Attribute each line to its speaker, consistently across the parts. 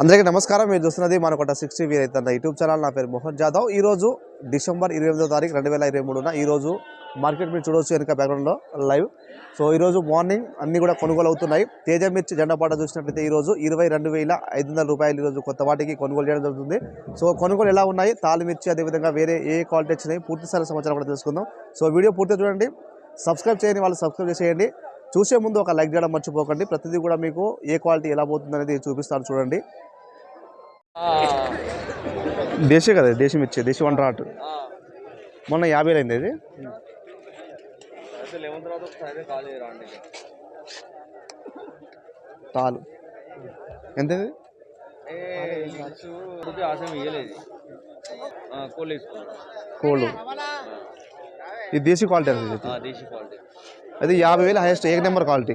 Speaker 1: అందరికీ నమస్కారం. మీరు చూస్తున్నది మనకొట సిక్స్టీ వీర్ అయితే యూట్యూబ్ ఛానల్. నా పేరు మోహన్ జాదవ్. ఈ రోజు డిసెంబర్ ఇరవై ఎనిమిదో తారీఖు రెండు వేల ఇరవై మూడున ఈ రోజు మార్కెట్ మీరు చూడవచ్చు వెనుక బ్యాక్గ్రౌండ్లో లైవ్. సో ఈరోజు మార్నింగ్ అన్నీ కూడా కొనుగోలు అవుతున్నాయి. తేజ మిర్చి జెండపాట చూసినట్లయితే ఈరోజు ఇరవై రెండు వేల ఐదు వందల రూపాయలు ఈ రోజు కొత్త వాటికి కొనుగోలు చేయడం జరుగుతుంది. సో కొనుగోలు ఎలా ఉన్నాయి? తాలి మిర్చి అదేవిధంగా వేరే ఏ క్వాలిటీ వచ్చినాయి? పూర్తి స్థాయి సమాచారం కూడా తెలుసుకుందాం. సో వీడియో పూర్తిగా చూడండి. సబ్స్క్రైబ్ చేయని వాళ్ళు సబ్స్క్రైబ్ చేసేయండి. చూసే ముందు ఒక లైక్ చేయడం మర్చిపోకండి. ప్రతిదీ కూడా మీకు ఏ క్వాలిటీ ఎలా పోతుంది అనేది చూపిస్తాను చూడండి. దేశీ కదా దేశీ మిర్చి దేశీ వన్ రాట్. మొన్న యాభై అయింది ఇది తాలు. ఎంత
Speaker 2: కోళ్ళు
Speaker 1: ఇది దేశీ క్వాలిటీ అది యాభై వేలు హైయెస్ట్ ఏక నెంబర్ క్వాలిటీ.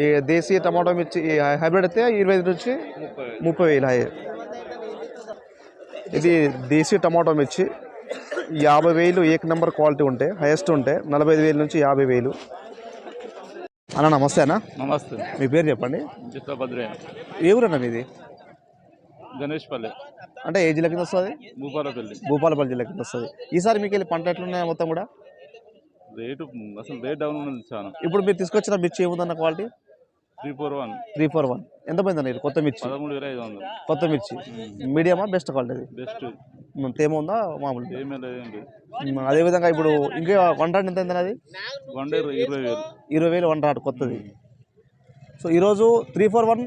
Speaker 1: ఈ దేశీ టమాటో మిర్చి హైబ్రిడ్ అయితే ఇరవై ఐదు నుంచి
Speaker 2: ముప్పై వేలు
Speaker 1: ఇది దేశీ టమాటో మిర్చి. యాభై వేలు ఏక నెంబర్ క్వాలిటీ ఉంటే హైయెస్ట్ ఉంటే నలభై ఐదు వేల నుంచి యాభై వేలు. అన్న నమస్తే అన్న.
Speaker 2: నమస్తే.
Speaker 1: మీ పేరు చెప్పండి?
Speaker 2: చిత్తభద్రయ్య
Speaker 1: ఏ ఊరన్నా మీది?
Speaker 2: గణేష్ పల్లె.
Speaker 1: అంటే ఏ జిల్లా కింద వస్తుంది?
Speaker 2: భూపాలపల్లి.
Speaker 1: భూపాలపల్లి జిల్లా కింద వస్తుంది. ఈసారి మీకు వెళ్ళి పంట ఎట్లున్నాయి మొత్తం కూడా?
Speaker 2: రేటు అసలు రేట్ డౌన్ ఉన్నది చాలా.
Speaker 1: ఇప్పుడు మీరు తీసుకొచ్చిన మిర్చి ఏముందన్న quality?
Speaker 2: Three four one.
Speaker 1: Three four one. ఎంత పోయిందన్న ఇది? కొత్త మిర్చి?
Speaker 2: పదమూడు వేల ఐదు వందలు.
Speaker 1: కొత్త మిర్చి. మీడియమా బెస్ట్ క్వాలిటీ అది?
Speaker 2: బెస్ట్.
Speaker 1: తేమ ఉందా? మామూలు.
Speaker 2: ఏమీ లేదండి.
Speaker 1: అదేవిధంగా ఇప్పుడు ఇంకా వన్ రాడ్ ఎంత అయింది అది?
Speaker 2: ఇరవై వేలు.
Speaker 1: ఇరవై వేలు వన్ రాడ్ కొత్తది. సో ఈరోజు త్రీ ఫోర్ వన్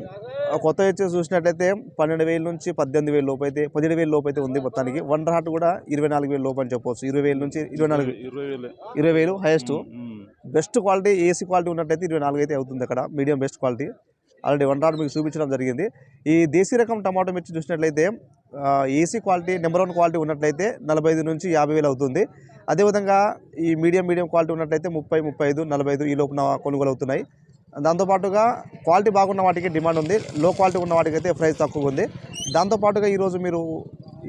Speaker 1: కొత్త వచ్చి చూసినట్లయితే పన్నెండు వేల నుంచి పద్దెనిమిది వేల లోపు అయితే పదిహేడు వేల లోపు అయితే ఉంది మొత్తానికి. వన్ రాట్ కూడా ఇరవై నాలుగు వేల లోపు అని చెప్పవచ్చు ఇరవై వేల నుంచి ఇరవై నాలుగు
Speaker 2: ఇరవై వేలే.
Speaker 1: ఇరవై వేలు highest. Best quality AC quality ఉన్నట్టయితే ఇరవై నాలుగు అయితే అవుతుంది అక్కడ. Medium best quality. Already one rod మీకు చూపించడం జరిగింది. ఈ దేశీ రకం టమాటో మిర్చి చూసినట్లయితే AC quality number one quality ఉన్నట్లయితే నలభై ఐదు నుంచి యాభై వేలు అవుతుంది. అదేవిధంగా ఈ మీడియం మీడియం క్వాలిటీ ఉన్నట్లయితే ముప్పై ముప్పై ఐదు నలభై ఐదు ఈ లోపున కొనుగోలు అవుతున్నాయి. దాంతోపాటుగా క్వాలిటీ బాగున్న వాటికి డిమాండ్ ఉంది. లో క్వాలిటీ ఉన్న వాటికి అయితే ప్రైస్ తక్కువ ఉంది. దాంతోపాటుగా ఈరోజు మీరు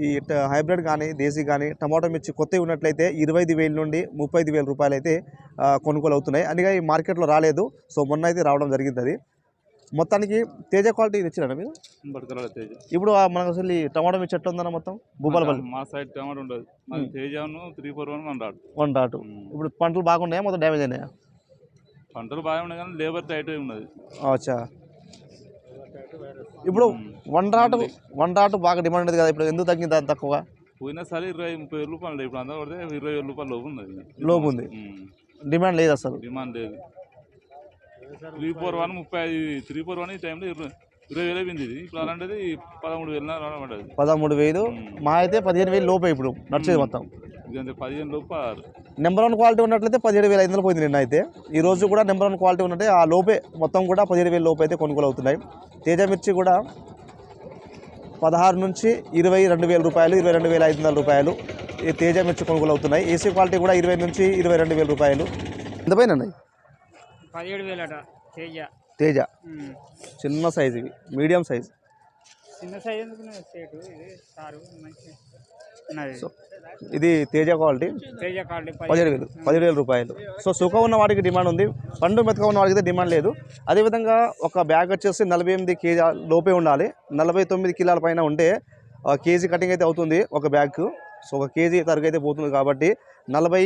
Speaker 1: ఈ హైబ్రిడ్ కానీ దేశీ కానీ టమాటో మిర్చి కొత్తవి ఉన్నట్లయితే ఇరవై ఐదు వేల నుండి ముప్పై ఐదు వేల రూపాయలు అయితే కొనుగోలు అవుతున్నాయి అందుకే ఈ మార్కెట్లో రాలేదు. సో మొన్న అయితే రావడం జరిగింది అది మొత్తానికి తేజ క్వాలిటీ తెచ్చినా మీరు?
Speaker 2: తేజ.
Speaker 1: ఇప్పుడు మనకు అసలు ఈ టమాటో మిర్చి ఎట్లా ఉందన్న మొత్తం? భూపాలపల్లి.
Speaker 2: మా సైడ్ టమాటో ఉండదు. తేజను త్రీ ఫోర్ వన్ వన్ రాడు.
Speaker 1: వన్ రాటు ఇప్పుడు పంటలు బాగున్నాయా? మొత్తం డ్యామేజ్ అయినాయా?
Speaker 2: పంటలు బాగా ఉన్నాయి కానీ లేబర్ టైట్ ఉన్నది.
Speaker 1: అచ్చా. ఇప్పుడు వన్ రాటు వన్ రాటు బాగా డిమాండ్ ఉంది కదా ఇప్పుడు ఎందుకు తగ్గింది అంత తక్కువ?
Speaker 2: పోయినసారి ఇరవై ముప్పై వేల రూపాయలు ఇప్పుడు అందరూ పడితే ఇరవై వేల రూపాయలు లోపు ఉన్నది.
Speaker 1: లోపు ఉంది. డిమాండ్ లేదు అసలు.
Speaker 2: డిమాండ్ లేదు. త్రీ ఫోర్ వన్ ముప్పై ఐదు త్రీ ఫోర్ వన్ ఈ టైంలో ఇరవై ఇరవై వేలు అయిపోయింది ఇది. ఇప్పుడు అలాంటిది పదమూడు వేలు
Speaker 1: పదమూడు వేలు. మా అయితే పదిహేను వేలు లోపే ఇప్పుడు నడిచేది మొత్తం.
Speaker 2: పదిహేను లోపు పదహారు
Speaker 1: నెంబర్ వన్ క్వాలిటీ ఉన్నట్లయితే పదిహేడు వేల ఐదు వందలు పోయింది నిన్న అయితే. ఈ రోజు కూడా నెంబర్ వన్ క్వాలిటీ ఉన్నట్టే ఆ లోపే మొత్తం కూడా పదిహేడు వేల లోపు అయితే కొనుగోలు అవుతున్నాయి. తేజ మిర్చి కూడా పదహారు నుంచి ఇరవై రెండు వేల రూపాయలు ఇరవై రెండు వేల ఐదు వందల రూపాయలు ఈ తేజ మిర్చి కొనుగోలు అవుతున్నాయి. ఏసీ క్వాలిటీ కూడా ఇరవై నుంచి ఇరవై రెండు వేల రూపాయలు. ఎంత పైన
Speaker 3: పదిహేడు వేలట తేజ.
Speaker 1: తేజ. చిన్న సైజు ఇవి మీడియం సైజ్.
Speaker 3: చిన్న సైజ్
Speaker 1: సో ఇది తేజ క్వాలిటీ. పదిహేడు వేలు పదిహేడు వేల రూపాయలు. సో సుఖం ఉన్న వాటికి డిమాండ్ ఉంది. పండు మెతక ఉన్న అయితే డిమాండ్ లేదు. అదేవిధంగా ఒక బ్యాగ్ వచ్చేసి నలభై ఎనిమిది కేజీ లోపే ఉండాలి. నలభై తొమ్మిది కిలోల పైన ఉంటే కేజీ కటింగ్ అయితే అవుతుంది ఒక బ్యాగ్. సో ఒక కేజీ తరకు అయితే పోతుంది కాబట్టి నలభై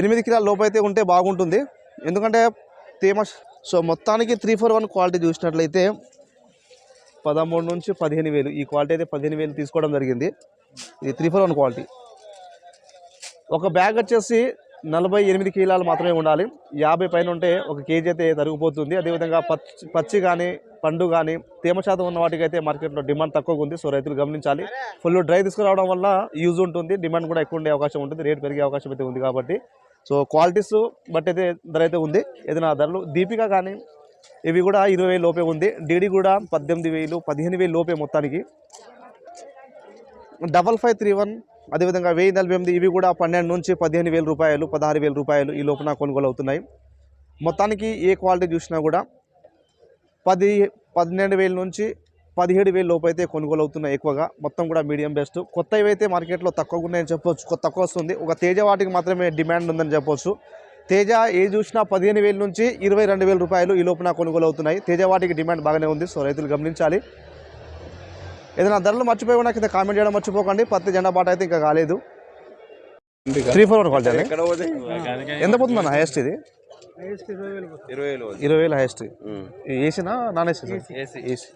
Speaker 1: ఎనిమిది కిలోల లోపు అయితే ఉంటే బాగుంటుంది. ఎందుకంటే తేమ సో మొత్తానికి త్రీ ఫోర్ వన్ క్వాలిటీ చూసినట్లయితే పదమూడు నుంచి పదిహేను వేలు. ఈ క్వాలిటీ అయితే పదిహేను వేలు తీసుకోవడం జరిగింది. ఇది త్రీ ఫోర్ వన్ క్వాలిటీ ఒక బ్యాగ్ వచ్చేసి నలభై ఎనిమిది కిలోలు మాత్రమే ఉండాలి. యాభై పైన ఉంటే ఒక కేజీ అయితే తరిగిపోతుంది. అదేవిధంగా పచ్చి పచ్చి కానీ పండు కానీ తేమ శాతం ఉన్న వాటికైతే మార్కెట్లో డిమాండ్ తక్కువగా ఉంది. సో రైతులు గమనించాలి. ఫుల్ డ్రై తీసుకురావడం వల్ల యూజ్ ఉంటుంది. డిమాండ్ కూడా ఎక్కువ ఉండే అవకాశం ఉంటుంది. రేట్ పెరిగే అవకాశం అయితే ఉంది కాబట్టి. సో క్వాలిటీస్ బట్టి అయితే ధర అయితే ఉంది. ఏదైనా ధరలు దీపిక కానీ ఇవి కూడా ఇరవై వేలు లోపే ఉంది. డీడీ కూడా పద్దెనిమిది వేలు పదిహేను వేలు లోపే మొత్తానికి. డబల్ ఫైవ్ త్రీ వన్ అదేవిధంగా వెయ్యి నలభై ఎనిమిది ఇవి కూడా పన్నెండు నుంచి పదిహేను వేల రూపాయలు పదహారు వేల రూపాయలు ఈ లోపల కొనుగోలు అవుతున్నాయి. మొత్తానికి ఏ క్వాలిటీ చూసినా కూడా పది పన్నెండు వేల నుంచి పదిహేడు వేల లోపు అయితే కొనుగోలు అవుతున్నాయి ఎక్కువగా. మొత్తం కూడా మీడియం బెస్ట్. కొత్తవి అయితే మార్కెట్లో తక్కువగా ఉన్నాయని చెప్పవచ్చు తక్కువ వస్తుంది. ఒక తేజ వాటికి మాత్రమే డిమాండ్ ఉందని చెప్పవచ్చు తేజ ఏ చూసినా పదిహేను వేల నుంచి ఇరవై రెండు వేల రూపాయలు ఈ లోపున కొనుగోలు అవుతున్నాయి తేజ వాటికి డిమాండ్ బాగానే ఉంది సో రైతులు గమనించాలి. ఏదైనా ధరలు మర్చిపోయి కూడా కింద కామెంట్ చేయడం మర్చిపోకండి. పత్తి జెండా బాట అయితే ఇంకా కాలేదు. త్రీ ఫోర్ వన్ క్వాలిటీ ఎంత పోతుంది అన్న హైయెస్ట్ ఇది?
Speaker 4: ఇరవై వేలు
Speaker 1: హైయెస్ట్ ఏసీనా? Non AC? ఏసీ.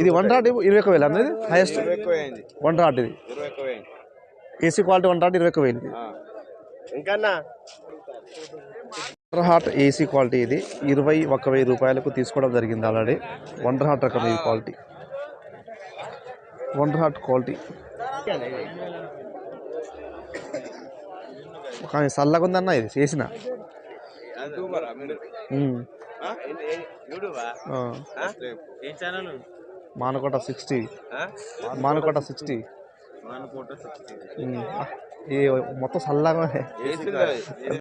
Speaker 1: ఇది వన్ రాట్ ఇరవై ఒక్క వేలు అనేది హైయెస్ట్ వన్ రాట్ ఇది.
Speaker 4: ఇరవై ఎక్కువ అయింది
Speaker 1: ఏసీ క్వాలిటీ వన్ రాట్ ఇరవై ఒక్క వేలు ఇది
Speaker 4: ఇంకా
Speaker 1: వండర్ హార్ట్ ఏసీ క్వాలిటీ ఇది. ఇరవై ఒక్క వెయ్యి రూపాయలకు తీసుకోవడం జరిగింది ఆల్రెడీ వండర్ హార్ట్ రకం ఇది క్వాలిటీ వండర్ హార్ట్ క్వాలిటీ కానీ చల్లగా ఉందన్న ఇది చేసిన? ఉమ్. ఆ.
Speaker 4: ఏం channel?
Speaker 1: Manakota sixty Manakota sixty ఈ మొత్తం చల్లగా